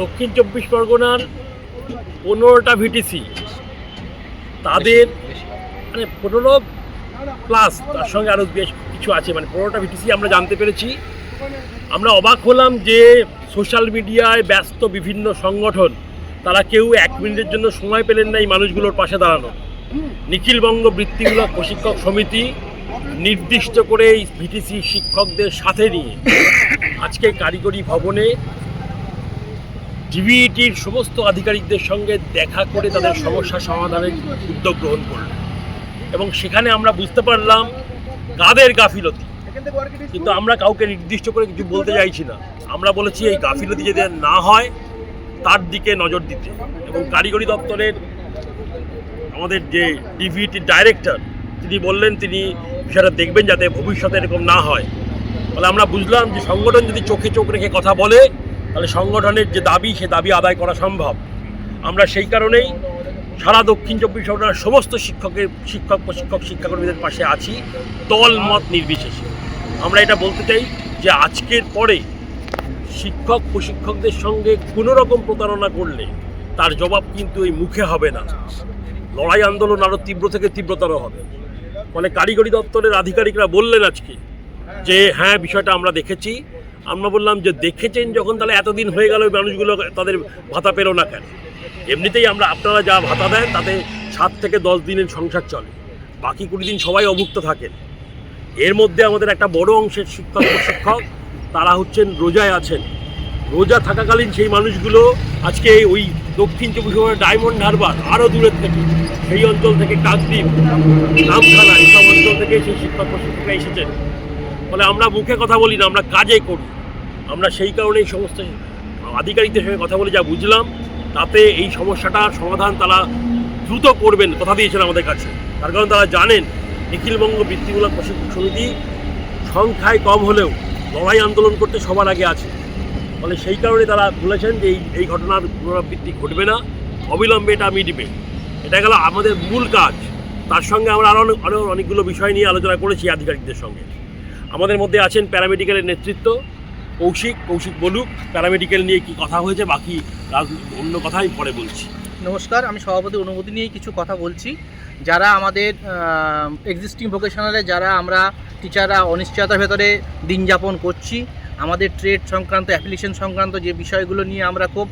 দক্ষিণ চব্বিশ পরগনার পনেরোটা ভিটিসি তাদের মানে পনেরো প্লাস তার সঙ্গে আরও বেশ কিছু আছে মানে পনেরোটা ভিটিসি আমরা জানতে পেরেছি। আমরা অবাক হলাম যে সোশ্যাল মিডিয়ায় ব্যস্ত বিভিন্ন সংগঠন, তারা কেউ এক মিনিটের জন্য সময় পেলেন না এই মানুষগুলোর পাশে দাঁড়ানো নিখিলবঙ্গ বৃত্তিমূলক প্রশিক্ষক সমিতি নির্দিষ্ট করে এই ভিটিসি শিক্ষকদের সাথে নিয়ে আজকে কারিগরি ভবনে ডিবিইটির সমস্ত আধিকারিকদের সঙ্গে দেখা করে তাদের সমস্যা সমাধানের উদ্যোগ গ্রহণ করল এবং সেখানে আমরা বুঝতে পারলাম কাদের গাফিলতি। কিন্তু আমরা কাউকে নির্দিষ্ট করে কিছু বলতে চাইছি না। আমরা বলেছি এই গাফিলতি যদি না হয়, তার দিকে নজর দিতে। এবং কারিগরি দপ্তরের আমাদের যে ডিভিটির ডাইরেক্টর, তিনি বললেন, তিনি বিষয়টা দেখবেন যাতে ভবিষ্যতে এরকম না হয়। ফলে আমরা বুঝলাম যে সংগঠন যদি চোখে চোখ রেখে কথা বলে তাহলে সংগঠনের যে দাবি, সে দাবি আদায় করা সম্ভব। আমরা সেই কারণেই সারা দক্ষিণ চব্বিশ পরগনার সমস্ত শিক্ষকের, শিক্ষক, প্রশিক্ষক, শিক্ষাকর্মীদের পাশে আছি, দল, মত নির্বিশেষে। আমরা এটা বলতে চাই যে আজকের পরে শিক্ষক, প্রশিক্ষকদের সঙ্গে কোনো রকম প্রতারণা করলে তার জবাব কিন্তু এই মুখে হবে না। লড়াই আন্দোলন আরও তীব্র থেকে তীব্রতর হবে। ফলে কারিগরি দপ্তরের আধিকারিকরা বললেন আজকে যে হ্যাঁ বিষয়টা আমরা দেখেছি। আমরা বললাম যে দেখেছেন যখন, তাহলে এতদিন হয়ে গেল মানুষগুলো তাদের ভাতা পেল না কেন? এমনিতেই আমরা আপনারা যা ভাতা দেন, তাতে সাত থেকে দশ দিনের সংসার চলে। বাকি কুড়ি দিন সবাই অভুক্ত থাকেন। এর মধ্যে আমাদের একটা বড় অংশের শিক্ষক, প্রশিক্ষক, তারা হচ্ছেন, রোজায় আছেন। রোজা থাকাকালীন সেই মানুষগুলো আজকে ওই দক্ষিণ চব্বিশ পরগনার ডায়মন্ড হারবার আরও দূরের থেকে, সেই অঞ্চল থেকে কাকদ্বীপ নামখানা এইসব অঞ্চল থেকে সেই শিক্ষক, প্রশিক্ষকরা এসেছেন। ফলে আমরা মুখে কথা বলি না, আমরা কাজে করি। আমরা সেই কারণেই সমস্ত আধিকারিকদের সঙ্গে কথা বলে যা বুঝলাম, তাতে এই সমস্যাটার সমাধান তারা দ্রুত করবেন কথা দিয়েছেন আমাদের কাছে। তার কারণ তারা জানেন, নিখিলবঙ্গ বৃত্তিমূলক প্রশিক্ষণ সমিতি সংখ্যায় কম হলেও লড়াই আন্দোলন করতে সবার আগে আছে। ফলে সেই কারণে তারা বলেছেন যে এই এই ঘটনার পুনরাবৃত্তি ঘটবে না। অবিলম্বে এটা মিটবে এটা গেল আমাদের মূল কাজ। তার সঙ্গে আমরা আরও অনেক অনেকগুলো বিষয় নিয়ে আলোচনা করেছি আধিকারিকদের সঙ্গে। আমাদের মধ্যে আছেন প্যারামেডিক্যালের নেতৃত্ব। কৌশিক কৌশিক বলুক প্যারামেডিক্যাল নিয়ে কি কথা হয়েছে, বাকি অন্য কথাই পরে বলছি। নমস্কার, আমি সভাপতি অনুমতি নিয়ে কিছু কথা বলছি। যারা আমাদের এক্সিস্টিং ভোকেশনালে যারা আমরা টিচাররা অনিশ্চয়তার ভেতরে দিন যাপন করছি, আমাদের ট্রেড সংক্রান্ত অ্যাপ্লিকেশন সংক্রান্ত যে বিষয়গুলো নিয়ে আমরা খুব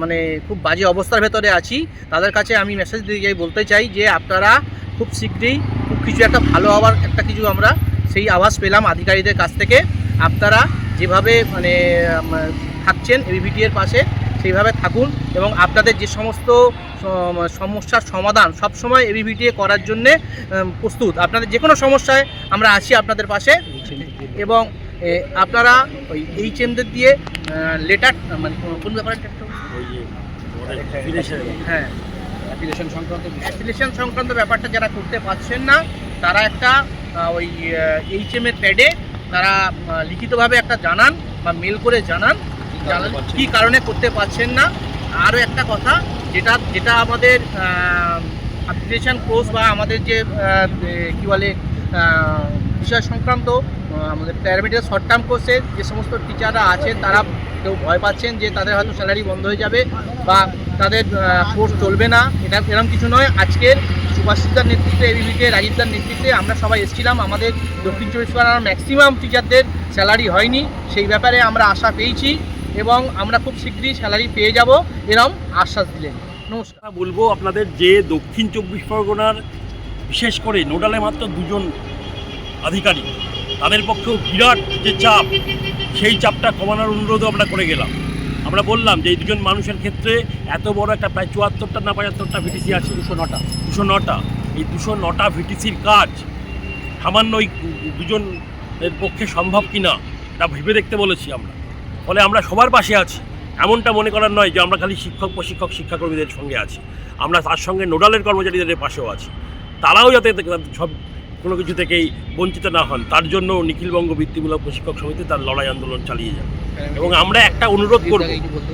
মানে খুব বাজে অবস্থার ভেতরে আছি, তাদের কাছে আমি মেসেজ দিয়ে যাই, বলতে চাই যে আপনারা খুব শীঘ্রই খুব কিছু একটা ভালো হওয়ার একটা কিছু আমরা, সেই আভাস পেলাম আধিকারিকদের কাছ থেকে। আপনারা যেভাবে মানে থাকছেন এবিভিটি এর পাশে সেইভাবে থাকুন এবং আপনাদের যে সমস্ত সমস্যার সমাধান সবসময় এবিভিটিএ করার জন্যে প্রস্তুত। আপনাদের যে কোনো সমস্যায় আমরা আছি আপনাদের পাশে এবং আপনারা ওই এইচ এমদের দিয়ে লেটার মানে কোন- ব্যাপারে হ্যাঁ। অ্যাপ্লিকেশন সংক্রান্ত অ্যাপ্লিকেশন সংক্রান্ত ব্যাপারটা যারা করতে পারছেন না তারা একটা ওই এইচ এম এর প্যাডে তারা লিখিতভাবে একটা জানান বা মেল করে জানান কি কারণে করতে পারছেন না। আরও একটা কথা যেটা যেটা আমাদের অ্যাপ্লিকেশন কোর্স বা আমাদের যে কি বলে বিষয় সংক্রান্ত আমাদের প্যারামেডিক্যাল শর্ট টার্ম কোর্সের যে সমস্ত টিচাররা আছেন তারা কেউ ভয় পাচ্ছেন যে তাদের হয়তো স্যালারি বন্ধ হয়ে যাবে বা তাদের কোর্স চলবে না। এটা এরকম কিছু নয়। আজকের সুভাষিতার নেতৃত্বে এবিভিকে রাজীবদার নেতৃত্বে আমরা সবাই এসেছিলাম। আমাদের দক্ষিণ চব্বিশ পরগনার ম্যাক্সিমাম টিচারদের স্যালারি হয়নি। সেই ব্যাপারে আমরা আশা পেয়েছি এবং আমরা খুব শীঘ্রই স্যালারি পেয়ে যাব এরম আশ্বাস দিলেন। নমস্কার। বলব আপনাদের যে দক্ষিণ চব্বিশ পরগনার বিশেষ করে নোডালে মাত্র দুজন আধিকারিক, তাদের পক্ষেও বিরাট যে চাপ, সেই চাপটা কমানোর অনুরোধও আমরা করে গেলাম। আমরা বললাম যে এই দুজন মানুষের ক্ষেত্রে এত বড় একটা প্রায় চুয়াত্তরটা না পঁচাত্তরটা ভিটিসি আছে, দুশো নটা। দুশো নটা। এই দুশো নটা ভিটিসির কাজ সামান্য ওই দুজন এর পক্ষে সম্ভব কি না এটা ভেবে দেখতে বলেছি আমরা। ফলে আমরা সবার পাশে আছি। এমনটা মনে করার নয় যে আমরা খালি শিক্ষক, প্রশিক্ষক, শিক্ষাকর্মীদের সঙ্গে আছি। আমরা তার সঙ্গে নোডালের কর্মচারীদের পাশেও আছি। তারাও যাতে সব কোনো কিছু থেকেই বঞ্চিত না হন তার জন্য নিখিলবঙ্গ বৃত্তিমূলক প্রশিক্ষক সমিতি তার লড়াই আন্দোলন চালিয়ে যান এবং আমরা একটা অনুরোধ করব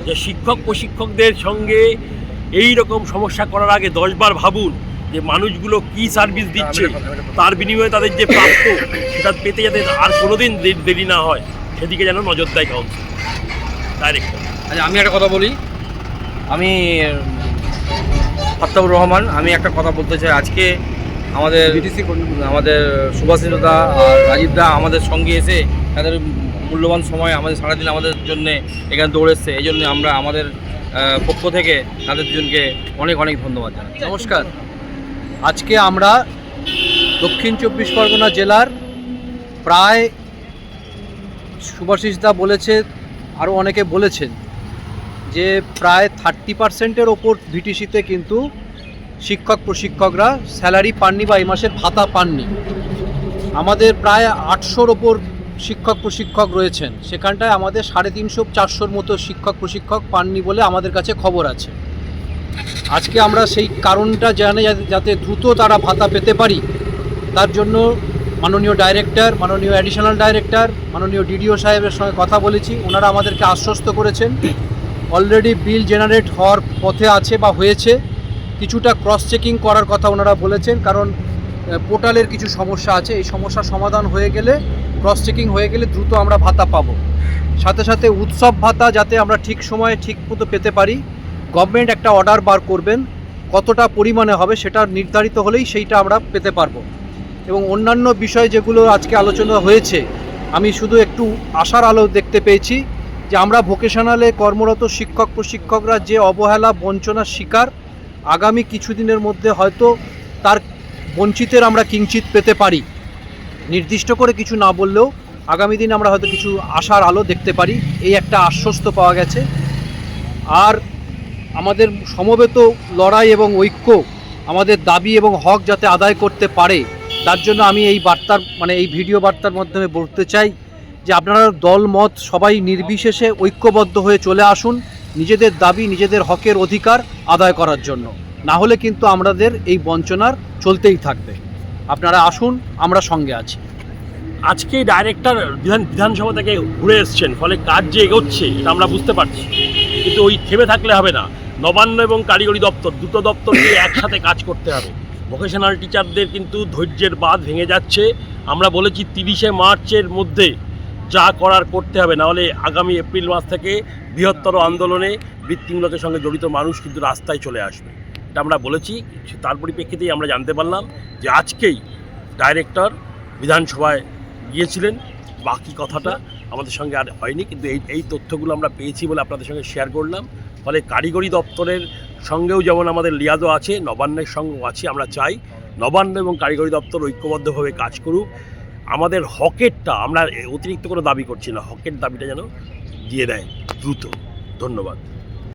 যে শিক্ষক প্রশিক্ষকদের সঙ্গে এই রকম সমস্যা করার আগে দশবার ভাবুন যে মানুষগুলো কি সার্ভিস দিচ্ছে তার বিনিময়ে তাদের যে প্রাপ্য সেটা পেতে যাতে আর কোনোদিন দেরি না হয় সেদিকে যেন নজর দেয় কাউন্সিল ডাইরেক্টর আচ্ছা আমি একটা কথা বলি। আমি ফত্তাবুর রহমান আমি একটা কথা বলতে চাই। আজকে আমাদের আমাদের সুভাষিতা আর রাজীব দা আমাদের সঙ্গে এসে তাদের মূল্যবান সময় আমাদের সারাদিন আমাদের জন্য এখানে দৌড়েছে এই জন্য আমরা আমাদের পক্ষ থেকে তাদের দুজনকে অনেক অনেক ধন্যবাদ জানাই নমস্কার। আজকে আমরা দক্ষিণ চব্বিশ পরগনা জেলার প্রায় সুভাষিস দা বলেছে আরও অনেকে বলেছেন যে প্রায় থার্টি পার্সেন্টের ওপর ভিটিসিতে কিন্তু শিক্ষক প্রশিক্ষকরা স্যালারি পাননি বা এই মাসের ভাতা পাননি। আমাদের প্রায় আটশোর ওপর শিক্ষক প্রশিক্ষক রয়েছেন। সেখানটায় আমাদের সাড়ে তিনশো, চারশোর মতো শিক্ষক প্রশিক্ষক পাননি বলে আমাদের কাছে খবর আছে। আজকে আমরা সেই কারণটা জানে যাতে- দ্রুত তারা ভাতা পেতে পারি। তার জন্য মাননীয় ডাইরেক্টর, মাননীয় অ্যাডিশনাল ডাইরেক্টর, মাননীয় ডিডিও সাহেবের সঙ্গে কথা বলেছি। ওনারা আমাদেরকে আশ্বস্ত করেছেন। অলরেডি বিল জেনারেট হওয়ার পথে আছে বা হয়েছে। কিছুটা ক্রস চেকিং করার কথা ওনারা বলেছেন, কারণ পোর্টালের কিছু সমস্যা আছে। এই সমস্যার সমাধান হয়ে গেলে ক্রস চেকিং হয়ে গেলে দ্রুত আমরা ভাতা পাবো। সাথে সাথে উৎসব ভাতা যাতে আমরা ঠিক সময়ে ঠিক মতো পেতে পারি গভর্নমেন্ট একটা অর্ডার বার করবেন, কতটা পরিমাণে হবে সেটা নির্ধারিত হলেই সেইটা আমরা পেতে পারব। এবং অন্যান্য বিষয় যেগুলো আজকে আলোচনা হয়েছে, আমি শুধু একটু আশার আলো দেখতে পেয়েছি যে আমরা ভোকেশনালে কর্মরত শিক্ষক প্রশিক্ষকরা যে অবহেলা, বঞ্চনার শিকার আগামী কিছুদিনের মধ্যে হয়তো তার বঞ্চিতের আমরা কিঞ্চিত পেতে পারি। নির্দিষ্ট করে কিছু না বললেও আগামী দিন আমরা হয়তো কিছু আশার আলো দেখতে পারি। এই একটা আশ্বস্ত পাওয়া গেছে। আর আমাদের সমবেত লড়াই এবং ঐক্য আমাদের দাবি এবং হক যাতে আদায় করতে পারে, তার জন্য আমি এই বার্তার মানে এই ভিডিও বার্তার মাধ্যমে বলতে চাই যে আপনারা দল মত সবাই নির্বিশেষে ঐক্যবদ্ধ হয়ে চলে আসুন। নিজেদের দাবি, নিজেদের হকের অধিকার আদায় করার জন্য। না হলে কিন্তু আমাদের এই বঞ্চনার চলতেই থাকবে। আপনারা আসুন, আমরা সঙ্গে আছি। আজকে ডাইরেক্টর বিধান, বিধানসভা থেকে ঘুরে এসছেন, ফলে কাজ যে এগোচ্ছে, এটা আমরা বুঝতে পারছি। কিন্তু ওই থেমে থাকলে হবে না। নবান্ন এবং কারিগরি দপ্তর, দুটো দপ্তরকে একসাথে কাজ করতে হবে। ভোকেশনাল টিচারদের কিন্তু ধৈর্যের বাঁধ ভেঙে যাচ্ছে। আমরা বলেছি তিরিশে মার্চের মধ্যে যা করার করতে হবে নাহলে আগামী এপ্রিল মাস থেকে বৃহত্তর আন্দোলনে বৃত্তিমূলকের সঙ্গে জড়িত মানুষ কিন্তু রাস্তায় চলে আসবে। এটা আমরা বলেছি তার পরিপ্রেক্ষিতেই আমরা জানতে পারলাম যে আজকেই ডাইরেক্টর বিধানসভায় গিয়েছিলেন। বাকি কথাটা আমাদের সঙ্গে আর হয়নি, কিন্তু এই এই তথ্যগুলো আমরা পেয়েছি বলে আপনাদের সঙ্গে শেয়ার করলাম। ফলে কারিগরি দপ্তরের সঙ্গেও যেমন আমাদের লিয়াজও আছে, নবান্নের সঙ্গেও আছে, আমরা চাই নবান্ন এবং কারিগরি দপ্তর ঐক্যবদ্ধভাবে কাজ করুক। আমাদের হকেরটা আমরা অতিরিক্ত কোনো দাবি করছি না হকের দাবিটা যেন দিয়ে দেয়, দ্রুত। ধন্যবাদ।